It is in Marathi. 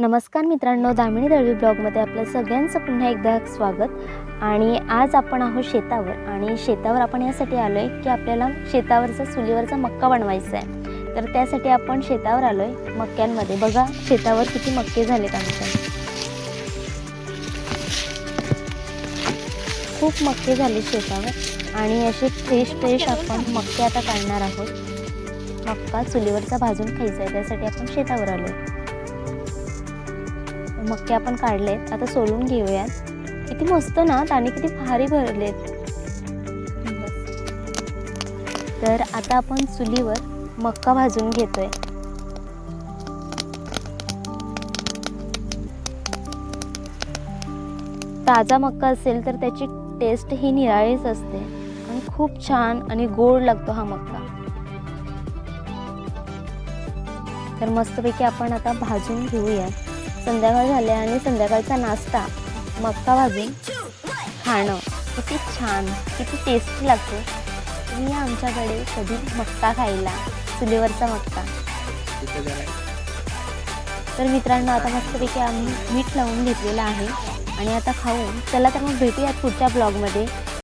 नमस्कार मित्रांनो दामिनी दळवी ब्लॉगमध्ये आपलं सगळ्यांचं पुन्हा एकदा स्वागत. आणि आज आपण आहोत शेतावर. आणि शेतावर आपण यासाठी आलो आहे की आपल्याला शेतावरचा चुलीवरचा मक्का बनवायचा आहे तर त्यासाठी आपण शेतावर आलो आहे मक्क्यांमध्ये. बघा शेतावर किती मक्के झालेत आमच्या. खूप मक्के झाले शेतावर. आणि असे फ्रेश फ्रेश आपण मक्के आता काढणार आहोत. मक्का चुलीवरचा भाजून खायचा आहे त्यासाठी आपण शेतावर आलो आहे मक्के आपण काढलेत आता सोलून घेऊयात. किती मस्त ना आणि किती भारी भरलेत. तर आता आपण चुलीवर मक्का भाजून घेतोय. ताजा मक्का असेल तर त्याची टेस्ट ही निराळीच असते. आणि खूप छान आणि गोड लागतो हा मक्का. तर मस्तपैकी आपण आता भाजून घेऊया संध्याकाळ झाले आणि संध्याकाळचा नाश्ता मक्का भाजी खाणं. किती छान किती टेस्टी लागते. तुम्ही आमच्याकडे कधी मक्का खायला चुलीवरचा मक्का. तर मित्रांनो आता मस्तपैकी आम्ही मीठ लावून घेतलेलं आहे. आणि आता खाऊन चला तर मग भेटूयात पुढच्या ब्लॉगमध्ये